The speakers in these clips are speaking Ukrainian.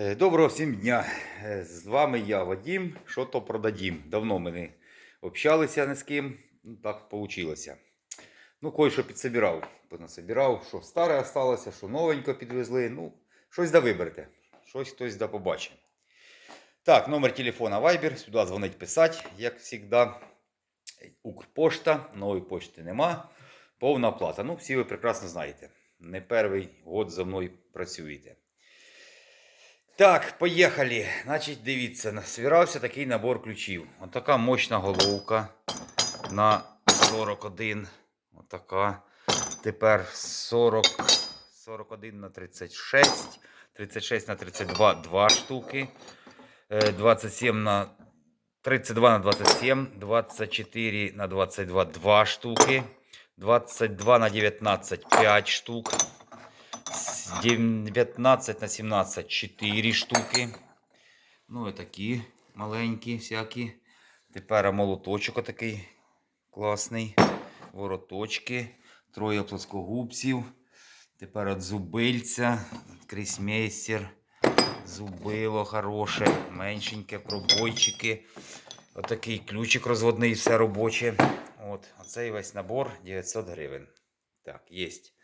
Е, Доброго всім дня! Е, З вами я, Вадім. Що то продадім. Давно ми не общалися ні з ким. Ну, так вийшло. Ну, кое-що підсобирав. Понасобирав, що старе осталося, що новенько підвезли. Ну, щось да виберете. Щось хтось да побачить. Так, номер телефона Viber. Сюди дзвонить писати, як завжди. Укрпошта, нової почти нема. Повна оплата. Ну, всі ви прекрасно знаєте. Не перший год за мною працюєте. Так, поїхали. Значить, дивіться, насвірався такий набор ключів. Отака мощна головка на 41. Отака. Тепер 40, 41 на 36, 36 на 32 2 штуки. Е, 27 на 32 на 27, 24 на 22 2 штуки. 22 на 19 5 штук. С 19 на 17 4 штуки. Ну і такі маленькі всякі. Тепер молоточок отакий класний. Вороточки. Троє плоскогубців. Тепер от зубильця, крісмейстер, зубило хороше, меншеньке, пробойчики. Отакий ключик розводний, все робоче. От, оцей весь набор 900 гривень. Так, єсть.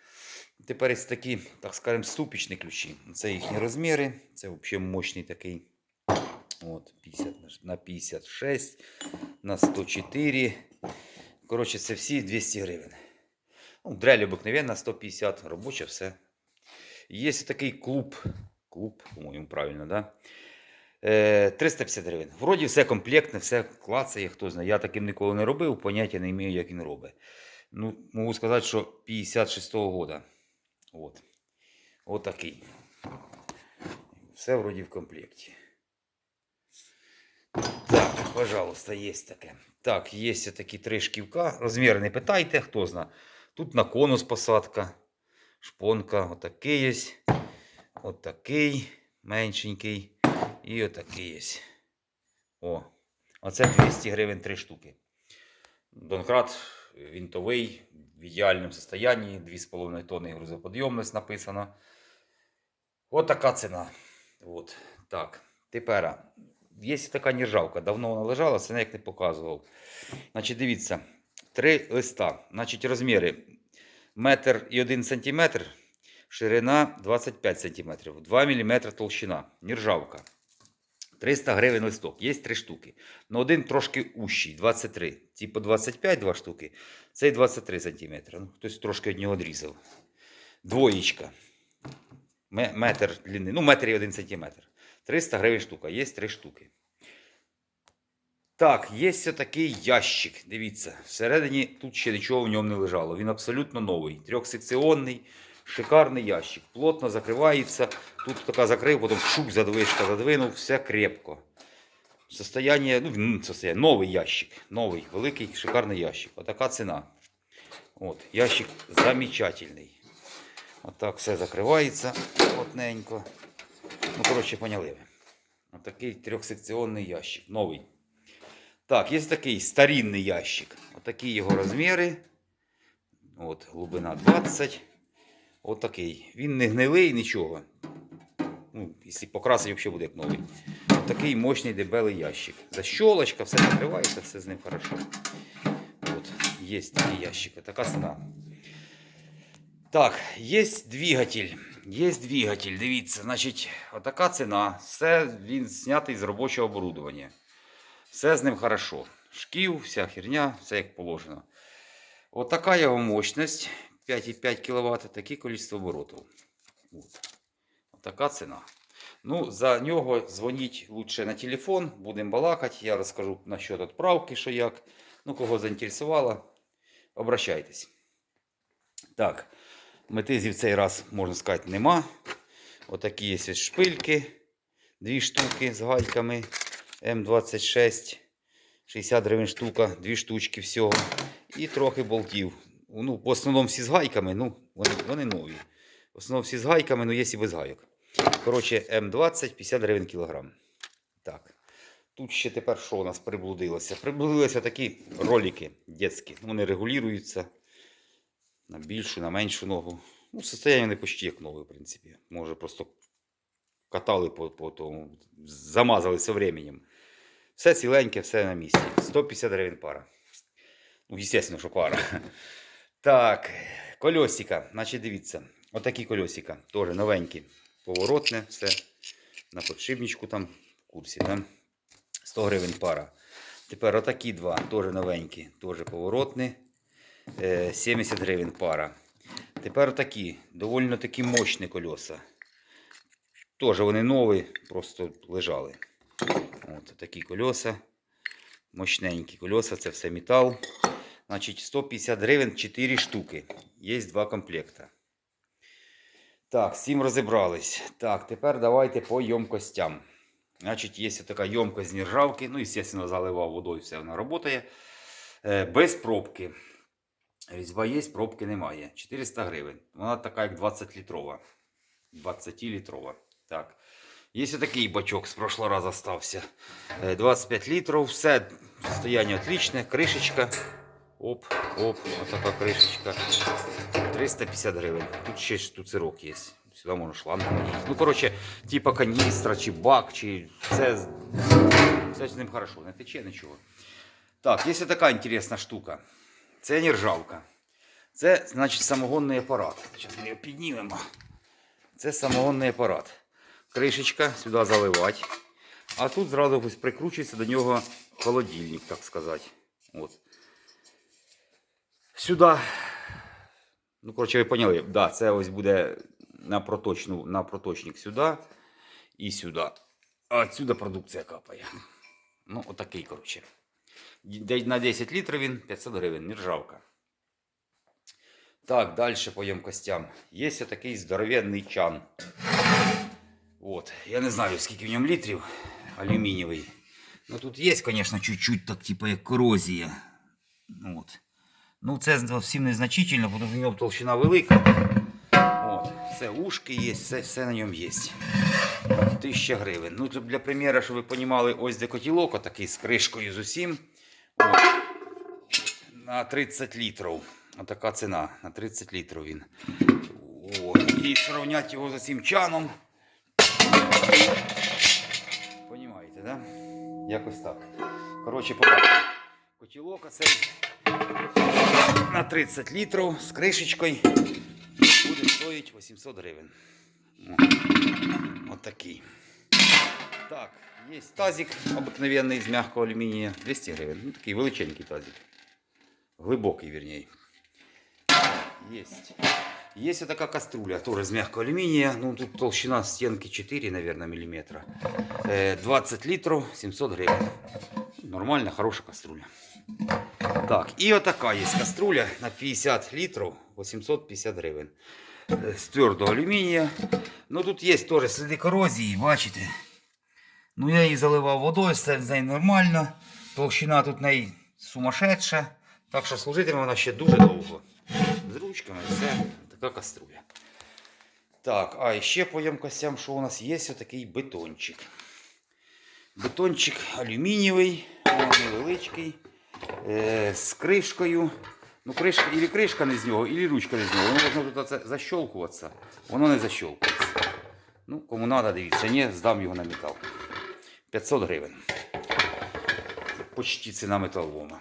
Тепер ось такі, так скажемо, ступічні ключі. Це їхні розміри. Це взагалі мощний такий. От, 50 на 56, на 104. Коротше, це всі 200 гривень. Ну, дрель обикновенна 150, робоча все. Є такий клуб. Клуб, по-моєму, правильно, да? Е, 350 гривень. Вроді все комплектне, все клацає, хто знає. Я таким ніколи не робив, поняття не маю, як він робить. Ну, можу сказати, що 56-го года. От. От такий. Все вроді в комплекті. Так, пожалуйста, є таке. Так, є такі три шківка. Розмір не питайте, хто зна. Тут на конус посадка, шпонка, отакий є. Отакий меншенький. І отакий є. О, оце 200 гривень три штуки. Донкрат вінтовий, в ідеальному стані, 2,5 тонни грузоподйомність написано. От така ціна. От. Так. Тепер, є така нержавка, давно вона лежала, це ніяк не показував. Значить, дивіться, три листа. Значить, розміри метр і 1 сантиметр, ширина 25 сантиметрів, 2 мм толщина, нержавка. 300 гривень листок. Є три штуки. Ну один трошки ущий, 23. Типу 25 два штуки. Цей 23 см. Ну, хтось трошки від нього відрізав. Двоєчка. Метр длини. Ну, метр і 1 см. 300 гривень штука. Є три штуки. Так, є ось такий ящик. Дивіться, всередині тут ще нічого в ньому не лежало. Він абсолютно новий. Трьохсекціонний, шикарний ящик. Плотно закривається. Тут така закрив, потім шук задвижка задвинув, все крепко. Состояние, ну, состояние, новий ящик. Новий, великий, шикарний ящик. Отака ціна. От, ящик замечательний. Отак все закривається плотненько. Ну, коротше, поняли ви. Отакий трьохсекціонний ящик. Новий. Так, є такий старинний ящик. Отакі його розміри. От, глибина 20. Отакий. Він не гнилий, нічого. Ну, якщо покрасить, взагалі буде як новий. Такий мощний дебелий ящик. Защолочка, все закривається, все з ним хорошо. От, є такий ящик. Така ціна. Так, є двигатель. Є двигатель. Дивіться, значить, отака ціна. Все він знятий з робочого оборудовання. Все з ним хорошо. Шків, вся херня, все як положено. Отака його мощність. 5,5 кВт, таке кількість оборотів. От. Отака ціна. Ну, за нього дзвоніть лучше на телефон, будемо балакати. Я розкажу насчет відправки, що як. Ну, кого заінтересувало, обращайтесь. Так, метизів цей раз, можна сказати, нема. Отакі є шпильки. Дві штуки з гайками. М26. 60 гривень штука, дві штучки всього. І трохи болтів. Ну, в основному всі з гайками, ну, вони, вони нові. В основному всі з гайками, ну є і без гайок. Коротше, М20 50 гривень кілограм. Так. Тут ще тепер що у нас приблудилося? Приблудилися такі ролики дитячі. Вони регулюються на більшу, на меншу ногу. Ну, состояние не почти як нове, в принципі. Може просто катали по, по тому, замазали з временем. Все ціленьке, все на місці. 150 гривень пара. Ну, звісно, що пара. Так, кольосика. Значить, дивіться. Отакі кольосика. Теж новенькі. Поворотне, все. На подшипничку там в курсі. Да? 100 гривень пара. Тепер отакі два, теж новенькі, теж поворотні. Е, 70 гривень пара. Тепер такі, доволі такі мощні колеса. Теж вони нові, просто лежали. От такі колеса. Мощненькі колеса, це все метал. Значить, 150 гривень 4 штуки. Є два комплекта. Так, з цим розібрались. Так, тепер давайте по ємкостям. Значить, є така ємкость з нержавки. Ну, звісно, заливав водою, все вона працює. Е, без пробки. Різьба є, пробки немає. 400 гривень. Вона така, як 20 літрова. 20 літрова. Так. Є такий бачок з прошлого разу. Е, 25 літрів. Все состояние отличне. Кришечка. Оп, оп, отака кришечка. 350 гривень. Тут ще штуцерок є. Сюди можна шланг. Ну, коротше, типа каністра, чи бак, чи все, все з ним хорошо, не тече нічого. Так, є така інтересна штука. Це нержавка. Це, значить, самогонний апарат. Зараз ми його піднімемо. Це самогонний апарат. Кришечка сюди заливати. А тут зразу ось прикручується до нього холодильник, так сказати. От. Сюди. Ну, коротше, ви поняли, да, це ось буде на, проточну, на проточник сюди і сюди. А отсюди продукція капає. Ну, отакий, коротше. На 10 літрів він 500 гривень, нержавка. Так, далі по ємкостям. Є такий здоровенний чан. От. Я не знаю, скільки в ньому літрів алюмінієвий. Ну тут є, звісно, чуть-чуть так, типу, як корозія. От. Ну, це зовсім незначительно, що в ньому толщина велика. От. Все ушки є, все, все на ньому є. 1000 гривень. Ну, для приміру, щоб ви розуміли, ось де котілок, отакий з кришкою з усім. От. На 30 літрів. Отака ціна. На 30 літрів він. О, і зрівняти його з цим чаном. Понімаєте, да? Якось так. Коротше, побачимо. Котілок оцей на 30 літрів з кришечкою буде стоїть 800 гривень. О, Отакий. Так, є тазик обикновенний з м'якого алюмінія. 200 гривень. Ну, такий величенький тазик. Глибокий, вірніше. Есть. Есть такая кастрюля, тоже из мягкого алюминия. Ну, тут толщина стенки 4, наверное, миллиметра. Э, 20 литров, 700 гривен. Нормально, хорошая кастрюля. Так, и вот такая есть кастрюля на 50 литров, 850 гривен. Э, З твердого алюмінія. Ну тут є теж сліди корозії, бачите. Ну я її заливав водою, все з нормально. Толщина тут неї сумасшедша. Так що служитиме вона ще дуже довго. З ручками все. Така каструля. Так, а ще по ємкостям, що у нас є отакий бетончик. Бетончик алюмінієвий, невеличкий, е, з кришкою. Ну, кришка, і кришка не з нього, і ручка не з нього. Воно должно тут оце защолкуватися. Воно не защолкується. Ну, кому треба, дивіться, ні, здам його на метал. 500 гривень. Почти ціна металолома.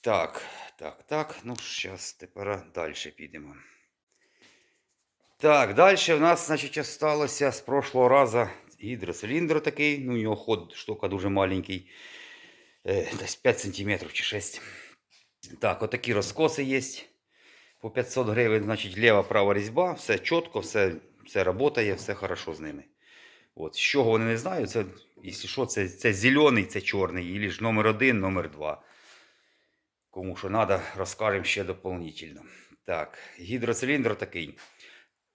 Так, так, так. Ну, зараз тепер далі підемо. Так, далі в нас, значить, осталося з прошлого разу гідроциліндр такий. Ну, у нього ход штука дуже маленький. Десь 5 см чи 6 Так, отакі розкоси є. По 500 гривень, значить, ліва, права різьба, все чітко, все, все працює, все хорошо з ними. От, з чого вони не знаю, це, якщо що, це, це зелений, це чорний, або ж номер один, номер два. Кому що треба, розкажемо ще дополнительно. Так, гідроциліндр такий.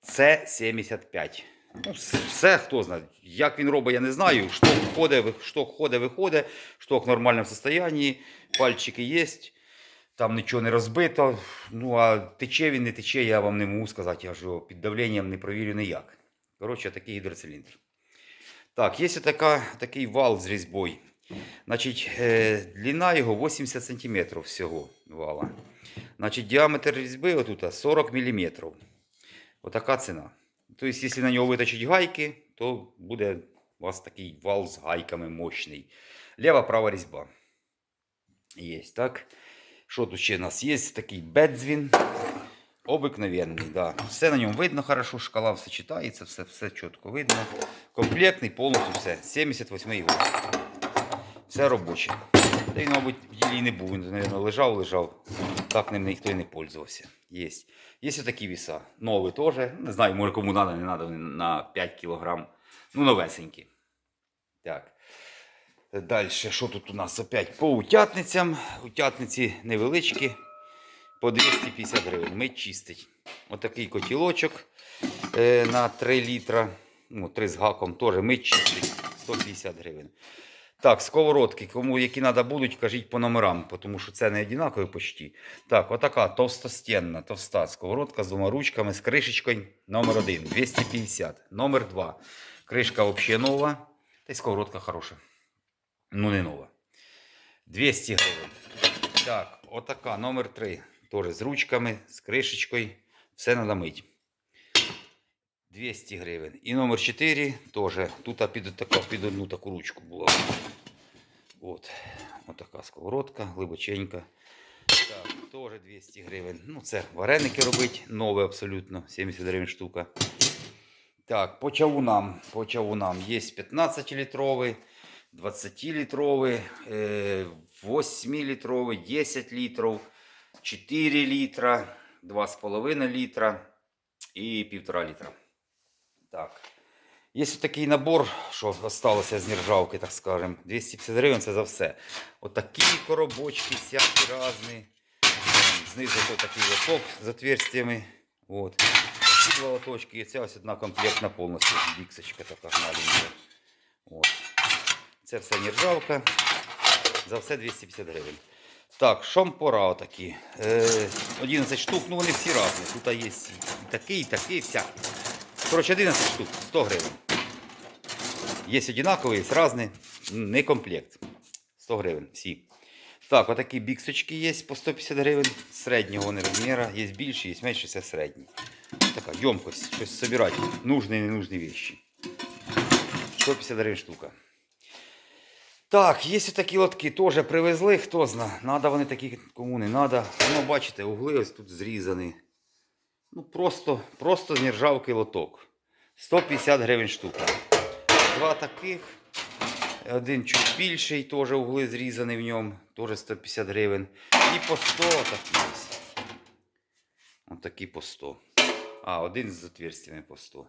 С-75. Ну, все, хто знає. Як він робить, я не знаю. Шток ходить, шток ходить, виходить, шток в нормальному стані, пальчики є, там нічого не розбито. Ну, а тече він, не тече, я вам не можу сказати, я ж його під давленням не провірю ніяк. Коротше, такий гідроциліндр. Так, є така, такий вал з різьбою. Значить, е, длина його 80 см всього вала. Значить, діаметр різьби отут 40 мм. Отака ціна. Тобто, якщо на нього виточить гайки, то буде у вас такий вал з гайками мощний. Лева, права різьба. Є, так? Що тут ще у нас є? Такий бедзвін. Обикновенний, да. Все на ньому видно хорошо, шкала все читається, все, все чітко видно. Комплектний, повністю все. 78 год. Все робоче. Та він, мабуть, в не був. Він, мабуть, лежав, лежав. Так ним ніхто і не пользувався. Є. Є такі віса. Нові теж. Не знаю, може кому треба, не треба, на 5 кг. Ну, новесенькі. Так. Далі, що тут у нас опять по утятницям? Утятниці невеличкі. По 250 гривень. Мить чистить. Отакий котілочок е, на 3 літра. Ну, 3 з гаком теж мить чистить. 150 гривень. Так, сковородки, кому які треба будуть, кажіть по номерам, тому що це не однакові почти. Так, отака товстостенна, товста сковородка з двома ручками, з кришечкою. Номер 1 250. Номер 2. Кришка взагалі нова. Та й сковородка хороша. Ну, не нова. 200 гривень. Так, отака, номер 3. Теж з ручками, з кришечкою. Все треба мить. 200 гривень. І номер 4 теж. Тут під, така, під одну таку ручку була. От. Отака сковородка, глибоченька. Так, теж 200 гривень. Ну, це вареники робить, нове абсолютно. 70 гривень штука. Так, по чавунам. По чавунам є 15-літровий, 20-літровий, 8-літровий, 10 літрів, 4 літра, 2,5 літра і 1,5 літра. Так. Є такий набор, що залишилося з нержавки, так скажемо. 250 гривень це за все. Отакі коробочки, всякі різні. Знизу такий лоток з отверстиями. От. Ці два лоточки, і ця ось одна комплектна повністю. Біксочка така маленька. От. Це все нержавка. За все 250 гривень. Так, шампура отакі. Е, 11 штук, ну вони всі різні. Тут є і такий, і такий, всякий. Коротше, 11 штук, 100 гривень. Є одинакові, є різні, не комплект. 100 гривень всі. Так, отакі біксочки є по 150 гривень. Середнього вони розміру. Є більші, є менші, це середні. Така ємкость, щось збирати. Нужні і ненужні вещи. 150 гривень штука. Так, є такі лотки, теж привезли, хто зна. Надо вони такі, кому не надо. Ну, бачите, угли ось тут зрізані. Ну, просто, просто з лоток. 150 гривень штука. Два таких. Один чуть більший, теж угли зрізані в ньому, теж 150 гривень. І по 100 такі ось. Ось такі по 100. А, один з отверстями по 100.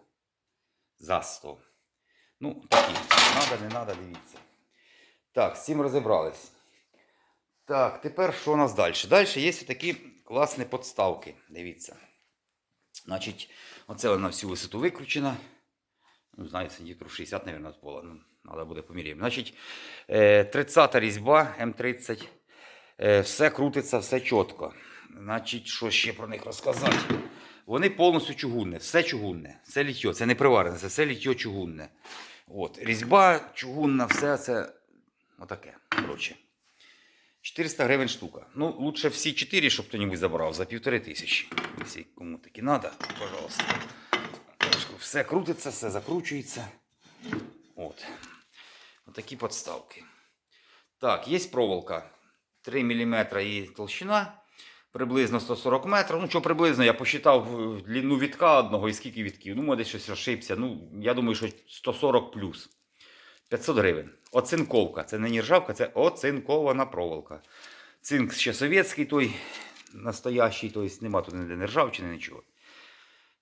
За 100. Ну, такі. Надо, не надо, дивіться. Так, з цим розібрались. Так, тепер що у нас далі? Далі є такі класні подставки. Дивіться. Значить, оце вона всю висоту викручена. Ну, знаєте, сантиметрів 60, мабуть, від пола. Ну, треба буде поміряємо. Значить, е, 30 різьба М30. Е, Все крутиться, все чітко. Значить, що ще про них розказати? Вони повністю чугунне, все чугунне, все літьо, це не приварене, це все літьо чугунне. От. Різьба чугунна, все це отаке. Коротше. 400 гривень штука. Ну, лучше всі 4, щоб хто-небудь забрав за півтори тисячі. Якщо кому таки треба, пожалуйста. Все крутиться, все закручується. От. Отакі подставки. Так, є проволока. 3 мм її толщина. Приблизно 140 метрів. Ну, що приблизно, я посчитав е, длину вітка одного і скільки вітків. Ну, може щось розшибся. Ну, я думаю, що 140 плюс. 500 гривень. Оцинковка. Це не нержавка, це оцинкована проволока. Цинк ще совєтський той настоящий, тобто нема тут ніде нержавчини, нічого.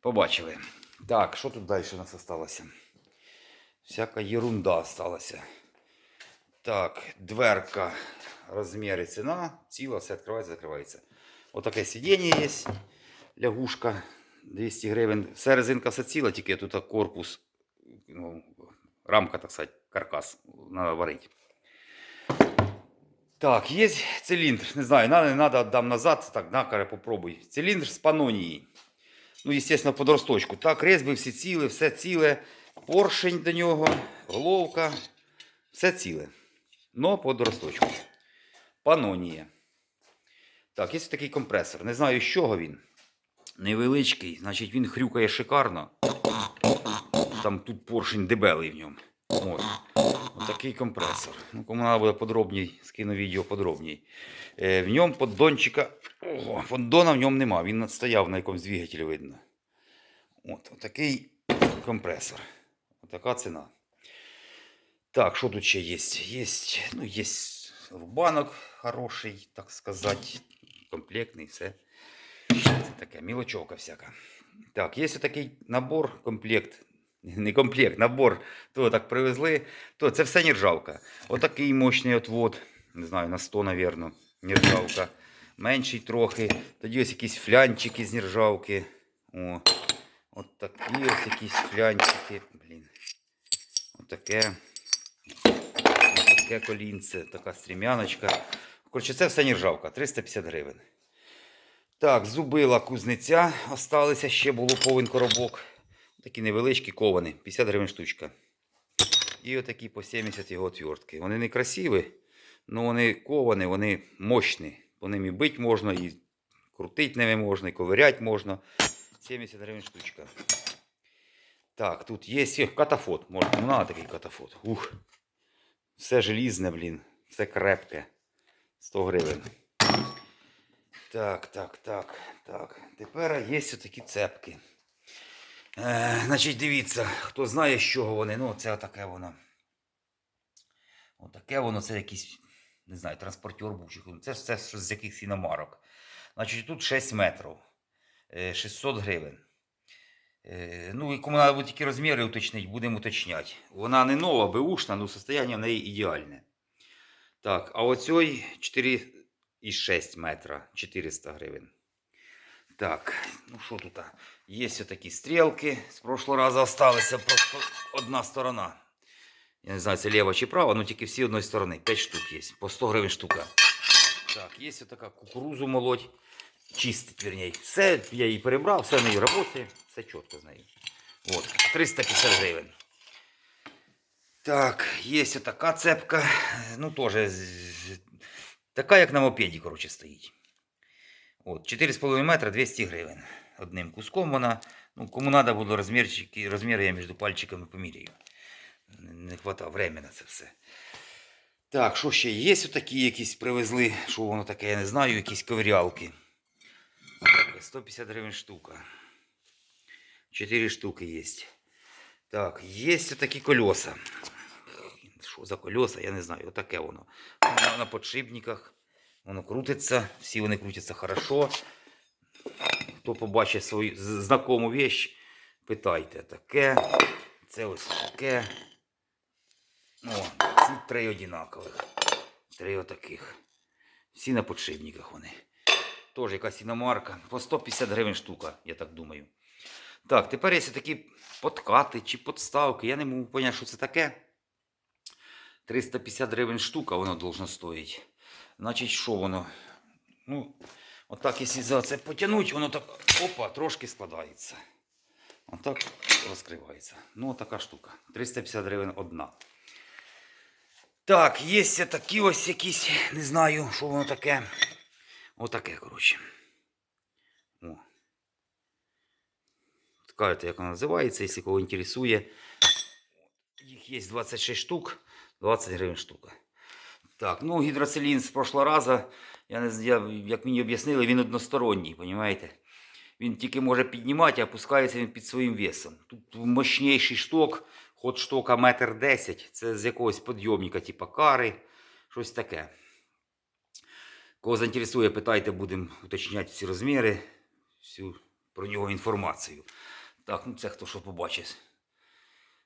Побачили. Так, що тут далі у нас залишилося? Всяка ерунда залишилася. Так, дверка, розміри, ціна, ціла, все відкривається, закривається. Отаке сидіння є, лягушка 200 гривень. Все резинка все ціла, тільки тут корпус, ну, рамка, так сказати, каркас треба варити. Так, є циліндр. Не знаю, надо, не надо, віддам назад. Так, на, каже, попробуй. Циліндр з панонії. Ну, естественно, по росточку. Так, резьби всі ціле, все ціле. Поршень до нього, головка. Все ціле. Но по росточку. Панонія. Так, є такий компресор. Не знаю, з чого він. Невеличкий, значить він хрюкає шикарно. там тут поршень дебелий в ньому. От. Отакий компресор. Ну, кому треба буде подробній, скину відео подробній. Е, в ньому поддончика. О, поддона в ньому нема. Він стояв на якомусь двигателі видно. От, отакий компресор. Отака ціна. Так, що тут ще є? Є, ну, є рубанок хороший, так сказати. Комплектний, все. Це таке, мілочовка всяка. Так, є такий набор, комплект. Не комплект, набор. То так привезли, то це все нержавка. Отакий мощний отвод. Не знаю, на 100, мабуть, нержавка. Менший трохи. Тоді ось якісь флянчики з нержавки. О, от такі ось якісь флянчики. Блін. Отаке. Таке колінце, така стрімяночка. Коротше, це все нержавка, 350 гривень. Так, зубила кузниця осталися, ще було повен коробок. Такі невеличкі ковані, 50 гривень штучка. І отакі по 70 його отвертки. Вони не красиві, але вони ковані, вони мощні. По ним і бити можна, і крутити ними можна, і ковиряти можна. 70 гривень штучка. Так, тут є катафот. Може, кому надо такий катафот. Ух. Все желізне, блін. Все крепке. 100 гривень. Так, так, так, так. Тепер є такі цепки. Е, значить, дивіться, хто знає, з чого вони. Ну, це отаке воно. Отаке воно, це якийсь, не знаю, транспортер був. чи. Це ж з якихось іномарок. Значить, тут 6 метрів. Е, 600 гривень. Е, Ну, і кому треба тільки розміри уточнити, будемо уточняти. Вона не нова, беушна, але состояння в неї ідеальне. Так, а оцей 4,6 метра, 400 гривень. Так, ну що тут? а? Є ось такі стрілки. З прошлого разу залишилася просто одна сторона. Я не знаю, це ліва чи права, але тільки всі одної сторони. 5 штук є. По 100 гривень штука. Так, є ось така кукурузу молоть. Чистить, вернее. Все, я її перебрав, все в неї працює, все чітко з нею. От, 350 гривень. Так, є ось така цепка. Ну, теж з- така, як на мопеді, коротше, стоїть. От, 4,5 метра 200 гривень. Одним куском вона. Ну, кому треба було розмірчики, розміри я між пальчиками поміряю. Не, хватає времени на це все. Так, що ще? Є такі якісь привезли, що воно таке, я не знаю, якісь коврялки. Так, 150 гривень штука. 4 штуки є. Так, є такі колеса. Що за колеса, я не знаю. Отаке воно. На, на подшипниках. Воно крутиться, всі вони крутяться хорошо. Хто побачить свою знакому вещь, питайте. Таке, це ось таке. О, ці три одинакових. Три отаких. Всі на подшипниках вони. Теж якась іномарка. По 150 гривень штука, я так думаю. Так, тепер є такі подкати чи подставки. Я не можу зрозуміти, що це таке. 350 гривень штука воно должно стоїть. Значить, що воно? Ну, отак, якщо за це потягнути, воно так опа, трошки складається. Отак розкривається. Ну, така штука. 350 гривень одна. Так, є такі ось якісь, не знаю, що воно таке. Отаке, коротше. О. Скажете, як воно називається, якщо кого інтересує. Їх є 26 штук, 20 гривень штука. Так, ну гідроцилін з прошлого разу, я не знаю, як мені об'яснили, він односторонній, розумієте? Він тільки може піднімати, а опускається він під своїм весом. Тут мощніший шток, ход штока метр десять, це з якогось підйомника, типу кари, щось таке. Кого заінтересує, питайте, будемо уточняти всі розміри, всю про нього інформацію. Так, ну це хто що побачить.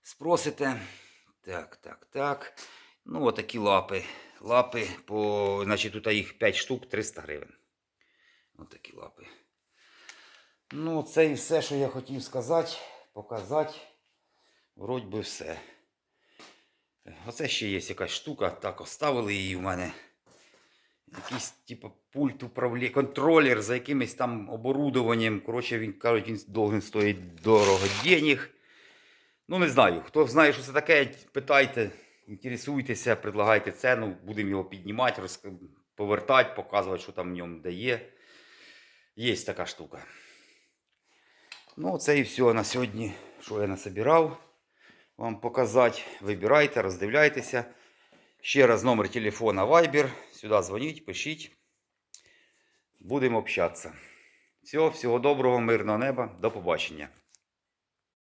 Спросите. Так, так, так. Ну, отакі лапи. Лапи по, значить, тут їх 5 штук, 300 гривень. Отакі лапи. Ну, це і все, що я хотів сказати, показати. Вроді би все. Оце ще є якась штука, так оставили її в мене. Якийсь типу пульт управління, контролер за якимось там оборудованням. Коротше, він кажуть, він должен стоїть дорого денег. Ну, не знаю. Хто знає, що це таке, питайте, інтересуйтеся, предлагайте ціну, будемо його піднімати, роз... повертати, показувати, що там в ньому дає. Є така штука. Ну, це і все на сьогодні, що я насобирав. вам показати. Вибирайте, роздивляйтеся. Ще раз номер телефона Viber. Сюди дзвоніть, пишіть. Будемо общатися. Всього, всього доброго, мирного неба. До побачення.